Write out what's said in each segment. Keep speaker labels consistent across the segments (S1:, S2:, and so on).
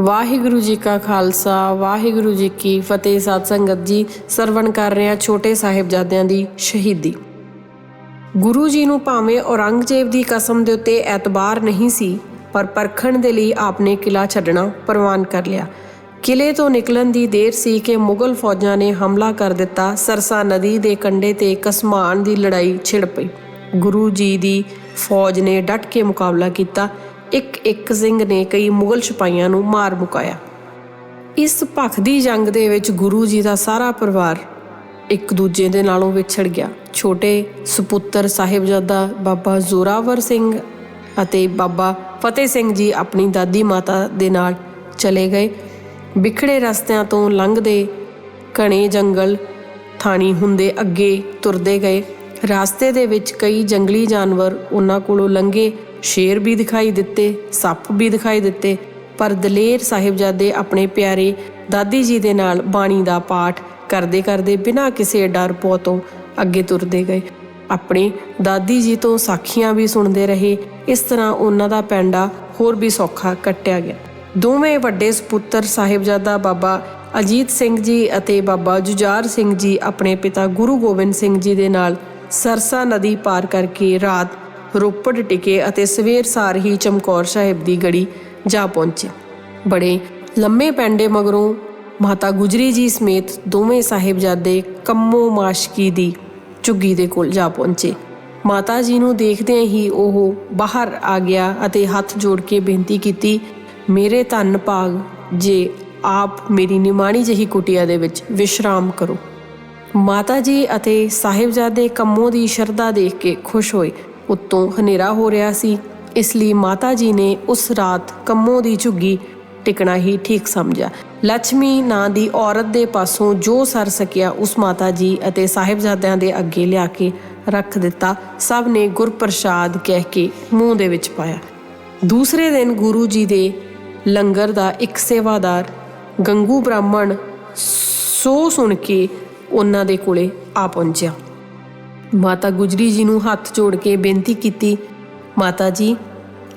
S1: ਵਾਹਿਗੁਰੂ ਜੀ ਕਾ ਖਾਲਸਾ, ਵਾਹਿਗੁਰੂ ਜੀ ਕੀ ਫਤਿਹ ਸਾਧ ਸੰਗਤ ਜੀ, ਸਰਵਣ ਕਰ ਰਿਹਾ ਛੋਟੇ ਸਾਹਿਬਜ਼ਾਦਿਆਂ ਦੀ ਸ਼ਹੀਦੀ। ਗੁਰੂ ਜੀ ਨੂੰ ਭਾਵੇਂ ਔਰੰਗਜ਼ੇਬ ਦੀ ਕਸਮ ਦੇ ਉੱਤੇ ਐਤਬਾਰ ਨਹੀਂ ਸੀ, ਪਰ ਪਰਖਣ ਦੇ ਲਈ ਆਪਨੇ ਕਿਲਾ ਛੱਡਣਾ ਪ੍ਰਵਾਨ ਕਰ ਲਿਆ। ਕਿਲੇ ਤੋਂ ਨਿਕਲਣ ਦੀ ਦੇਰ ਸੀ ਕਿ ਮੁਗਲ ਫੌਜਾਂ ਨੇ ਹਮਲਾ ਕਰ ਦਿੱਤਾ, ਸਰਸਾ ਨਦੀ ਦੇ ਕੰਢੇ ਤੇ ਕਸਮਾਨ ਦੀ ਲੜਾਈ ਛਿੜ ਪਈ। ਗੁਰੂ ਜੀ ਦੀ ਫੌਜ ਨੇ ਡਟ ਕੇ ਮੁਕਾਬਲਾ ਕੀਤਾ ਇੱਕ ਇੱਕ ਸਿੰਘ ਨੇ ਕਈ ਮੁਗਲ ਸਿਪਾਹੀਆਂ ਨੂੰ ਮਾਰ ਮੁਕਾਇਆ। ਇਸ ਭਖਦੀ ਜੰਗ ਦੇ ਵਿੱਚ ਗੁਰੂ ਜੀ ਦਾ ਸਾਰਾ ਪਰਿਵਾਰ ਇੱਕ ਦੂਜੇ ਦੇ ਨਾਲੋਂ ਵਿਛੜ ਗਿਆ। ਛੋਟੇ ਸੁਪੁੱਤਰ ਸਾਹਿਬਜ਼ਾਦਾ ਬਾਬਾ ਜ਼ੋਰਾਵਰ ਸਿੰਘ ਅਤੇ ਬਾਬਾ ਫਤਿਹ ਸਿੰਘ ਜੀ ਆਪਣੀ ਦਾਦੀ ਮਾਤਾ ਦੇ ਨਾਲ ਚਲੇ ਗਏ। ਵਿਖੜੇ ਰਸਤਿਆਂ ਤੋਂ ਲੰਘਦੇ ਘਣੇ ਜੰਗਲ ਥਾਣੀ ਹੁੰਦੇ ਅੱਗੇ ਤੁਰਦੇ ਗਏ। ਰਾਸਤੇ ਦੇ ਵਿੱਚ ਕਈ ਜੰਗਲੀ ਜਾਨਵਰ ਉਹਨਾਂ ਕੋਲੋਂ ਲੰਘੇ ਸ਼ੇਰ ਵੀ ਦਿਖਾਈ ਦਿੱਤੇ, ਸੱਪ ਵੀ ਦਿਖਾਈ ਦਿੱਤੇ, ਪਰ ਦਲੇਰ ਸਾਹਿਬਜ਼ਾਦੇ ਆਪਣੇ ਪਿਆਰੇ ਦਾਦੀ ਜੀ ਦੇ ਨਾਲ ਬਾਣੀ ਦਾ ਪਾਠ ਕਰਦੇ ਕਰਦੇ ਬਿਨਾਂ ਕਿਸੇ ਡਰ ਪੋ ਤੋਂ ਅੱਗੇ ਤੁਰਦੇ ਗਏ। ਆਪਣੇ ਦਾਦੀ ਜੀ ਤੋਂ ਸਾਖੀਆਂ ਵੀ ਸੁਣਦੇ ਰਹੇ, ਇਸ ਤਰ੍ਹਾਂ ਉਹਨਾਂ ਦਾ ਪੈਂਡਾ ਹੋਰ ਵੀ ਸੌਖਾ ਕੱਟਿਆ ਗਿਆ। ਦੋਵੇਂ ਵੱਡੇ ਸੁਪੁੱਤਰ ਸਾਹਿਬਜ਼ਾਦਾ ਬਾਬਾ ਅਜੀਤ ਸਿੰਘ ਜੀ ਅਤੇ ਬਾਬਾ ਜੁਝਾਰ ਸਿੰਘ ਜੀ ਆਪਣੇ ਪਿਤਾ ਗੁਰੂ ਗੋਬਿੰਦ ਸਿੰਘ ਜੀ ਦੇ ਨਾਲ ਸਰਸਾ ਨਦੀ ਪਾਰ ਕਰਕੇ ਰਾਤ ਰੋਪੜ ਟਿਕੇ ਅਤੇ ਸਵੇਰ ਸਾਰ ਹੀ ਚਮਕੌਰ ਸਾਹਿਬ ਦੀ ਗੜੀ ਜਾ ਪਹੁੰਚੇ। ਬੜੇ ਲੰਮੇ ਪੈਂਡੇ ਮਗਰੋਂ ਮਾਤਾ ਗੁਜਰੀ ਜੀ ਸਮੇਤ ਦੋਵੇਂ ਸਾਹਿਬਜ਼ਾਦੇ ਕੰਮੋ ਮਾਸ਼ਕੀ ਦੀ ਝੁੱਗੀ ਦੇ ਕੋਲ ਜਾ ਪਹੁੰਚੇ। ਮਾਤਾ ਜੀ ਨੂੰ ਦੇਖਦਿਆਂ ਹੀ ਉਹ ਬਾਹਰ ਆ ਗਿਆ ਅਤੇ ਹੱਥ ਜੋੜ ਕੇ ਬੇਨਤੀ ਕੀਤੀ, ਮੇਰੇ ਧੰਨ ਭਾਗ, ਜੇ ਆਪ ਮੇਰੀ ਨਿਮਾਣੀ ਜਹੀ ਕੁਟਿਆ ਦੇ ਵਿੱਚ ਵਿਸ਼ਰਾਮ ਕਰੋ। ਮਾਤਾ ਜੀ ਅਤੇ ਸਾਹਿਬਜ਼ਾਦੇ ਕੰਮੋ ਦੀ ਸ਼ਰਧਾ ਦੇਖ ਕੇ ਖੁਸ਼ ਹੋਏ। ਉੱਤੋਂ ਹਨੇਰਾ ਹੋ ਰਿਹਾ ਸੀ। ਇਸ ਲਈ ਮਾਤਾ ਜੀ ਨੇ ਉਸ ਰਾਤ ਕੰਮੋ ਦੀ ਝੁੱਗੀ ਟਿਕਣਾ ਹੀ ਠੀਕ ਸਮਝਿਆ। ਲక్ష్ਮੀ ਨਾਂ ਦੀ ਔਰਤ ਦੇ ਪਾਸੋਂ ਜੋ ਸਰ ਸਕਿਆ ਉਸ ਮਾਤਾ ਜੀ ਅਤੇ ਸਾਹਿਬਜ਼ਾਦਿਆਂ ਦੇ ਅੱਗੇ ਲਿਆ ਕੇ ਰੱਖ ਦਿੱਤਾ, ਸਭ ਨੇ ਗੁਰਪ੍ਰਸਾਦ ਕਹਿ ਕੇ ਮੂੰਹ ਦੇ ਵਿੱਚ ਪਾਇਆ। ਦੂਸਰੇ ਦਿਨ ਗੁਰੂ ਜੀ ਦੇ ਲੰਗਰ ਦਾ ਇੱਕ ਸੇਵਾਦਾਰ, ਗੰਗੂ ਬ੍ਰਾਹਮਣ ਸੋ ਸੁਣ ਕੇ ਉਹਨਾਂ ਦੇ ਕੋਲੇ ਆ ਪਹੁੰਚਿਆ। ਮਾਤਾ ਗੁਜਰੀ ਜੀ ਨੂੰ ਹੱਥ ਜੋੜ ਕੇ ਬੇਨਤੀ ਕੀਤੀ, ਮਾਤਾ ਜੀ,